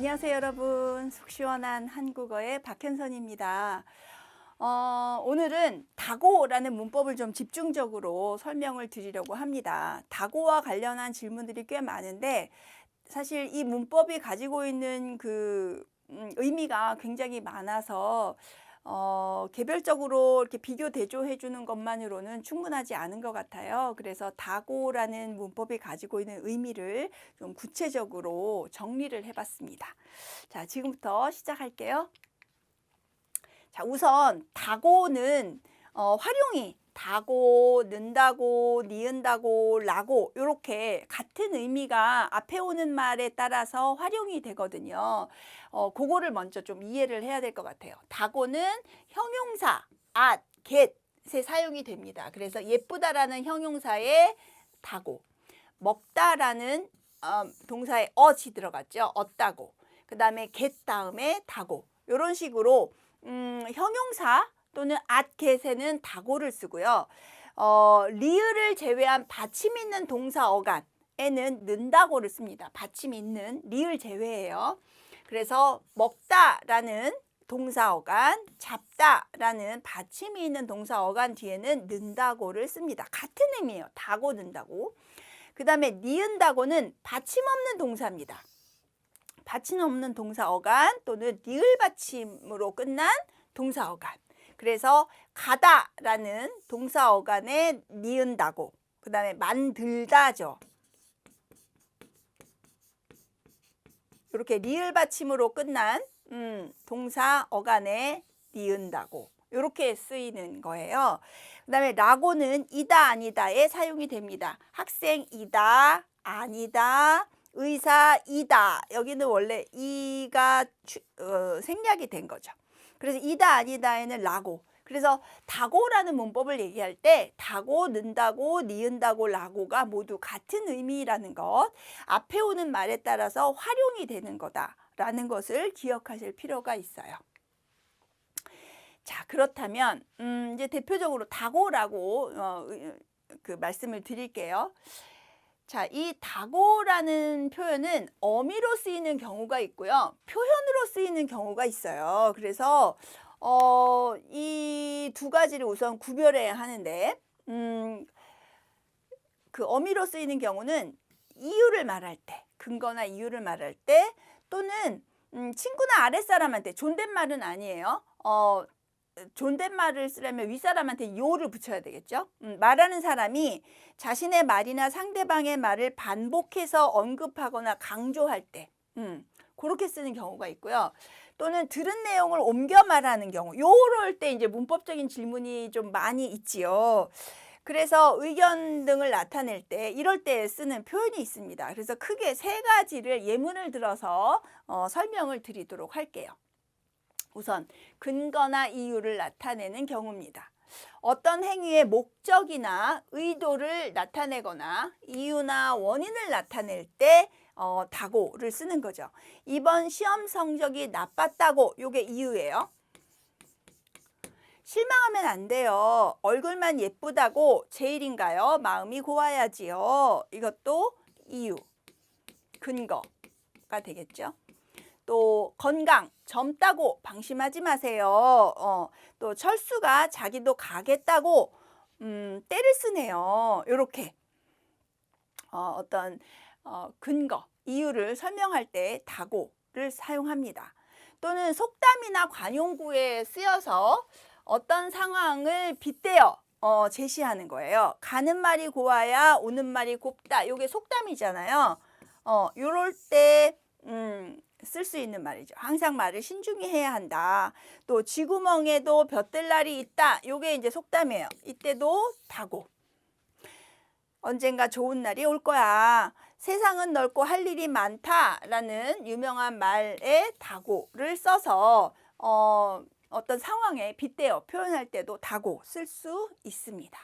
안녕하세요, 여러분. 속 시원한 한국어의 박현선입니다. 어, 오늘은 다고라는 문법을 좀 집중적으로 설명을 드리려고 합니다. 다고와 관련한 질문들이 꽤 많은데 사실 이 문법이 가지고 있는 그 음, 의미가 굉장히 많아서 어, 개별적으로 이렇게 비교 대조해 주는 것만으로는 충분하지 않은 것 같아요. 그래서 다고라는 문법이 가지고 있는 의미를 좀 구체적으로 정리를 해 봤습니다. 자, 지금부터 시작할게요. 자, 우선 다고는 어, 활용이 다고, 는다고, 니은다고, 라고 이렇게 같은 의미가 앞에 오는 말에 따라서 활용이 되거든요. 어, 그거를 먼저 좀 이해를 해야 될 것 같아요. 다고는 형용사, at, get에 사용이 됩니다. 그래서 예쁘다라는 형용사에 다고, 먹다라는 어, 동사에 어이 들어갔죠. 얻다고. 그 다음에 get 다음에 다고. 이런 식으로 음, 형용사 또는 get에는 다고를 쓰고요. 어, 리을을 제외한 받침 있는 동사 어간에는 는다고를 씁니다. 받침 있는 리을 제외예요. 그래서 먹다라는 동사 어간, 잡다라는 받침이 있는 동사 어간 뒤에는 는다고를 씁니다. 같은 의미예요. 다고 는다고. 그 다음에 니은다고는 받침 없는 동사입니다. 받침 없는 동사 어간 또는 니을 받침으로 끝난 동사 어간. 그래서 가다라는 동사 어간에 니은다고. 그 다음에 만들다죠. 이렇게 리을 받침으로 끝난 음, 동사 어간에 니은다고. 이렇게 쓰이는 거예요. 그 다음에 라고는 이다 아니다에 사용이 됩니다. 학생이다 아니다 의사이다 여기는 원래 이가 추, 어, 생략이 된 거죠. 그래서 이다 아니다에는 라고 그래서 다고라는 문법을 얘기할 때 다고, 는다고, 니은다고, 라고가 모두 같은 의미라는 것 앞에 오는 말에 따라서 활용이 되는 거다라는 것을 기억하실 필요가 있어요. 자 그렇다면 음, 이제 대표적으로 다고라고 어, 그 말씀을 드릴게요. 자, 이 다고라는 표현은 어미로 쓰이는 경우가 있고요. 표현으로 쓰이는 경우가 있어요. 그래서 어, 이 두 가지를 우선 구별해야 하는데 음, 그 어미로 쓰이는 경우는 이유를 말할 때, 근거나 이유를 말할 때 또는 음, 친구나 아랫사람한테 존댓말은 아니에요. 어, 존댓말을 쓰려면 윗사람한테 요를 붙여야 되겠죠. 음, 말하는 사람이 자신의 말이나 상대방의 말을 반복해서 언급하거나 강조할 때 음, 그렇게 쓰는 경우가 있고요. 또는 들은 내용을 옮겨 말하는 경우 요럴 때 이제 문법적인 질문이 좀 많이 있지요. 그래서 의견 등을 나타낼 때 이럴 때 쓰는 표현이 있습니다. 그래서 크게 세 가지를 예문을 들어서 어, 설명을 드리도록 할게요. 우선 근거나 이유를 나타내는 경우입니다. 어떤 행위의 목적이나 의도를 나타내거나 이유나 원인을 나타낼 때 어, 다고를 쓰는 거죠. 이번 시험 성적이 나빴다고 요게 이유예요. 실망하면 안 돼요. 얼굴만 예쁘다고 제일인가요? 마음이 고와야지요. 이것도 이유, 근거가 되겠죠. 또 건강, 젊다고 방심하지 마세요. 어, 또 철수가 자기도 가겠다고 음, 때를 쓰네요. 이렇게 어, 어떤 어, 근거, 이유를 설명할 때 다고를 사용합니다. 또는 속담이나 관용구에 쓰여서 어떤 상황을 빗대어 어, 제시하는 거예요. 가는 말이 고와야 오는 말이 곱다. 이게 속담이잖아요. 어, 요럴 때 음, 쓸 수 있는 말이죠. 항상 말을 신중히 해야 한다. 또 쥐구멍에도 볕들 날이 있다. 요게 이제 속담이에요. 이때도 다고. 언젠가 좋은 날이 올 거야. 세상은 넓고 할 일이 많다라는 유명한 말에 다고를 써서 어, 어떤 상황에 빗대어 표현할 때도 다고 쓸 수 있습니다.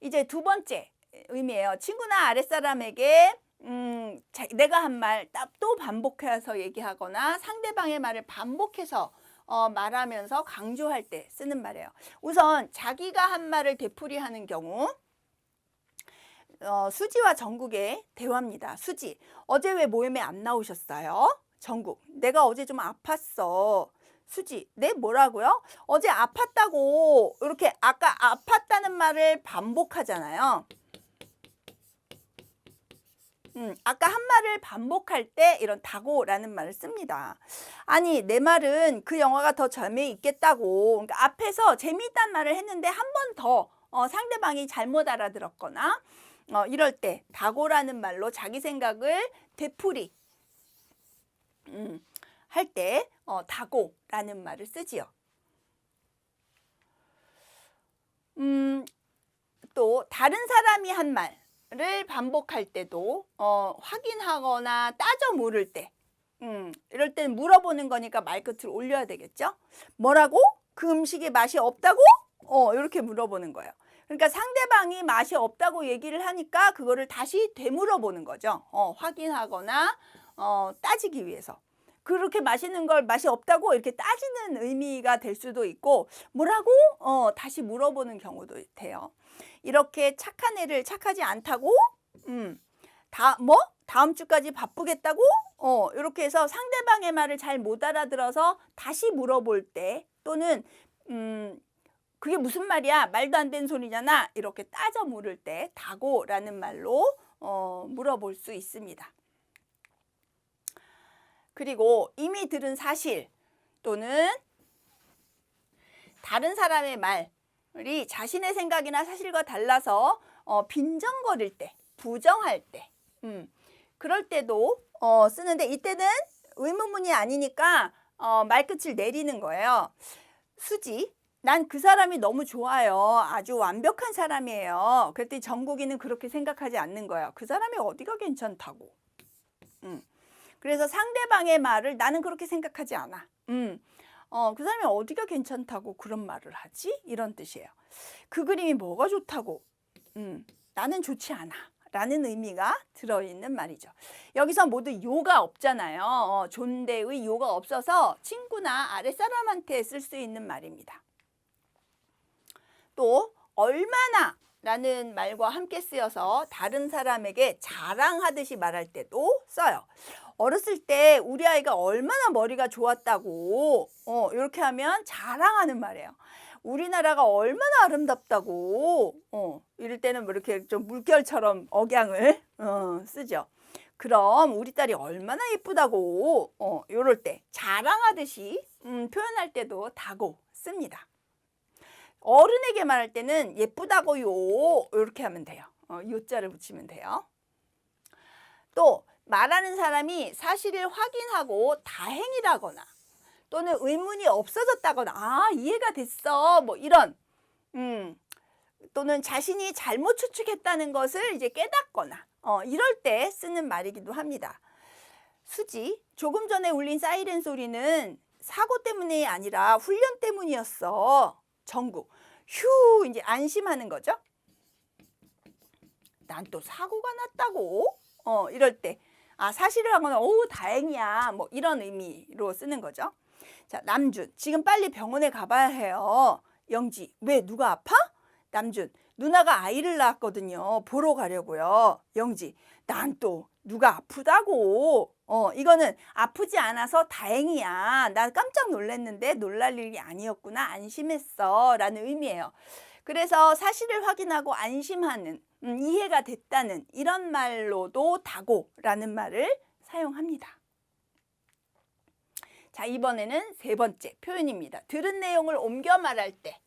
이제 두 번째 의미예요. 친구나 아랫사람에게 음, 자, 내가 한 말 또 반복해서 얘기하거나 상대방의 말을 반복해서 어, 말하면서 강조할 때 쓰는 말이에요. 우선 자기가 한 말을 되풀이하는 경우 어, 수지와 정국의 대화입니다. 수지, 어제 왜 모임에 안 나오셨어요? 정국, 내가 어제 좀 아팠어. 수지, 네 뭐라고요? 어제 아팠다고 이렇게 아까 아팠다는 말을 반복하잖아요. 음, 아까 한 말을 반복할 때 이런 다고라는 말을 씁니다. 아니, 내 말은 그 영화가 더 재미있겠다고. 그러니까 앞에서 재미있다는 말을 했는데 한 번더 어, 상대방이 잘못 알아들었거나 어, 이럴 때 다고라는 말로 자기 생각을 되풀이 음, 할때 어, 다고라는 말을 쓰지요. 음, 또 다른 사람이 한 말 을 반복할 때도 어, 확인하거나 따져 물을 때 음, 이럴 때는 물어보는 거니까 말 끝을 올려야 되겠죠? 뭐라고? 그 음식에 맛이 없다고? 어, 이렇게 물어보는 거예요. 그러니까 상대방이 맛이 없다고 얘기를 하니까 그거를 다시 되물어보는 거죠. 어, 확인하거나 어, 따지기 위해서. 그렇게 맛있는 걸 맛이 없다고 이렇게 따지는 의미가 될 수도 있고 뭐라고? 어, 다시 물어보는 경우도 돼요. 이렇게 착한 애를 착하지 않다고? 음. 다 뭐? 다음 주까지 바쁘겠다고? 어, 이렇게 해서 상대방의 말을 잘 못 알아들어서 다시 물어볼 때 또는 음, 그게 무슨 말이야? 말도 안 되는 소리잖아. 이렇게 따져 물을 때 다고라는 말로 어, 물어볼 수 있습니다. 그리고 이미 들은 사실 또는 다른 사람의 말이 자신의 생각이나 사실과 달라서 어, 빈정거릴 때, 부정할 때, 음, 그럴 때도 어, 쓰는데 이때는 의문문이 아니니까 어, 말끝을 내리는 거예요. 수지, 난 그 사람이 너무 좋아요. 아주 완벽한 사람이에요. 그랬더니 정국이는 그렇게 생각하지 않는 거예요. 그 사람이 어디가 괜찮다고. 음. 그래서 상대방의 말을 나는 그렇게 생각하지 않아. 음. 어, 그 사람이 어디가 괜찮다고 그런 말을 하지? 이런 뜻이에요. 그 그림이 뭐가 좋다고? 음. 나는 좋지 않아. 라는 의미가 들어있는 말이죠. 여기서 모두 요가 없잖아요. 어, 존대의 요가 없어서 친구나 아랫사람한테 쓸 수 있는 말입니다. 또 얼마나 라는 말과 함께 쓰여서 다른 사람에게 자랑하듯이 말할 때도 써요. 어렸을 때 우리 아이가 얼마나 머리가 좋았다고 어, 이렇게 하면 자랑하는 말이에요. 우리나라가 얼마나 아름답다고 어, 이럴 때는 뭐 이렇게 좀 물결처럼 억양을 어, 쓰죠. 그럼 우리 딸이 얼마나 예쁘다고 어, 이럴 때 자랑하듯이 음, 표현할 때도 다고 씁니다. 어른에게 말할 때는 예쁘다고요 이렇게 하면 돼요. 어, 요자를 붙이면 돼요. 또 말하는 사람이 사실을 확인하고 다행이라거나 또는 의문이 없어졌다거나 아 이해가 됐어 뭐 이런 음 또는 자신이 잘못 추측했다는 것을 이제 깨닫거나 어, 이럴 때 쓰는 말이기도 합니다. 수지 조금 전에 울린 사이렌 소리는 사고 때문이 아니라 훈련 때문이었어. 정국 휴 이제 안심하는 거죠. 난 또 사고가 났다고 어 이럴 때 아 사실을 하거나 오 다행이야 뭐 이런 의미로 쓰는 거죠. 자 남준 지금 빨리 병원에 가봐야 해요. 영지 왜 누가 아파? 남준 누나가 아이를 낳았거든요. 보러 가려고요. 영지 난 또 누가 아프다고. 어 이거는 아프지 않아서 다행이야. 나 깜짝 놀랐는데 놀랄 일이 아니었구나. 안심했어. 라는 의미예요. 그래서 사실을 확인하고 안심하는 음, 이해가 됐다는 이런 말로도 다고라는 말을 사용합니다. 자 이번에는 세 번째 표현입니다. 들은 내용을 옮겨 말할 때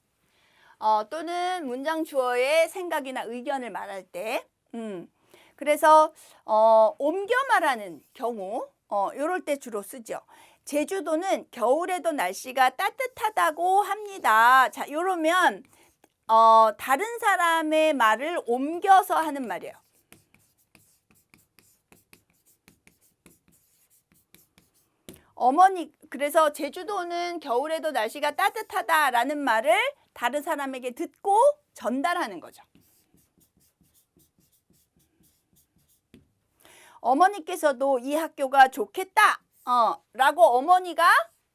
어, 또는 문장 주어의 생각이나 의견을 말할 때 음, 그래서 어, 옮겨 말하는 경우 어, 이럴 때 주로 쓰죠. 제주도는 겨울에도 날씨가 따뜻하다고 합니다. 자, 이러면 어, 다른 사람의 말을 옮겨서 하는 말이에요. 어머니 그래서 제주도는 겨울에도 날씨가 따뜻하다라는 말을 다른 사람에게 듣고 전달하는 거죠. 어머니께서도 이 학교가 좋겠다. 어, 라고 어머니가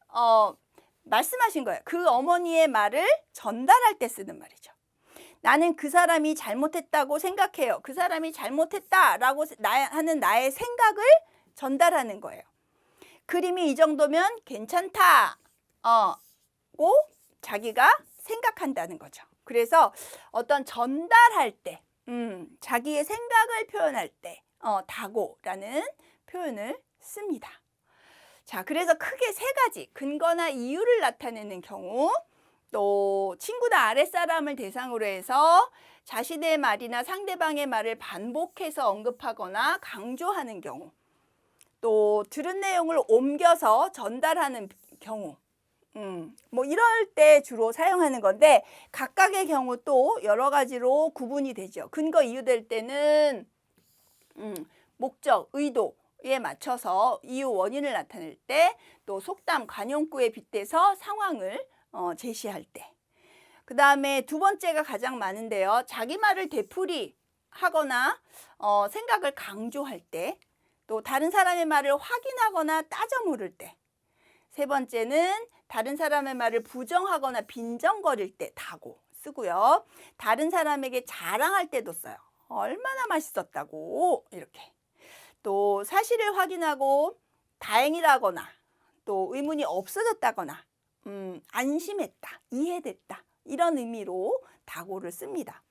어, 말씀하신 거예요. 그 어머니의 말을 전달할 때 쓰는 말이죠. 나는 그 사람이 잘못했다고 생각해요. 그 사람이 잘못했다라고 나, 하는 나의 생각을 전달하는 거예요. 그림이 이 정도면 괜찮다. 어, 고 자기가 생각한다는 거죠. 그래서 어떤 전달할 때, 음, 자기의 생각을 표현할 때, 어, 다고라는 표현을 씁니다. 자, 그래서 크게 세 가지 근거나 이유를 나타내는 경우, 또 친구나 아랫사람을 대상으로 해서 자신의 말이나 상대방의 말을 반복해서 언급하거나 강조하는 경우, 또 들은 내용을 옮겨서 전달하는 경우, 음, 뭐 이럴 때 주로 사용하는 건데 각각의 경우 또 여러 가지로 구분이 되죠. 근거 이유 될 때는 음, 목적, 의도 에 맞춰서 이유 원인을 나타낼 때 또 속담, 관용구에 빗대서 상황을 어, 제시할 때. 그 다음에 두 번째가 가장 많은데요. 자기 말을 되풀이 하거나 어, 생각을 강조할 때, 또 다른 사람의 말을 확인하거나 따져 물을 때, 세 번째는 다른 사람의 말을 부정하거나 빈정거릴 때 다고 쓰고요. 다른 사람에게 자랑할 때도 써요. 얼마나 맛있었다고 이렇게. 또 사실을 확인하고 다행이라거나 또 의문이 없어졌다거나 음, 안심했다, 이해됐다 이런 의미로 다고를 씁니다.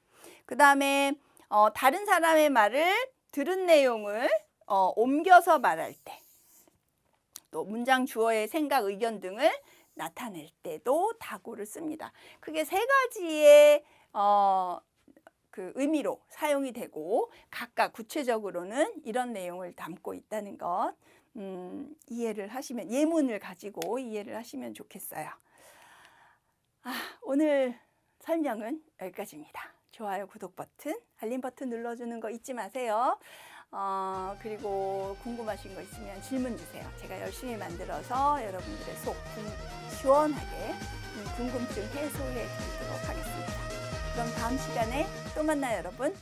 그 다음에 어, 다른 사람의 말을 들은 내용을 어, 옮겨서 말할 때, 또 문장 주어의 생각, 의견 등을 나타낼 때도 다고를 씁니다. 크게 세 가지의 어, 그 의미로 사용이 되고 각각 구체적으로는 이런 내용을 담고 있다는 것 음, 이해를 하시면 예문을 가지고 이해를 하시면 좋겠어요. 아, 오늘 설명은 여기까지입니다. 좋아요, 구독 버튼, 알림 버튼 눌러주는 거 잊지 마세요. 어, 그리고 궁금하신 거 있으면 질문 주세요. 제가 열심히 만들어서 여러분들의 속 궁- 시원하게 음, 궁금증 해소해 드리도록 하겠습니다. 그럼 다음 시간에 또 만나요, 여러분.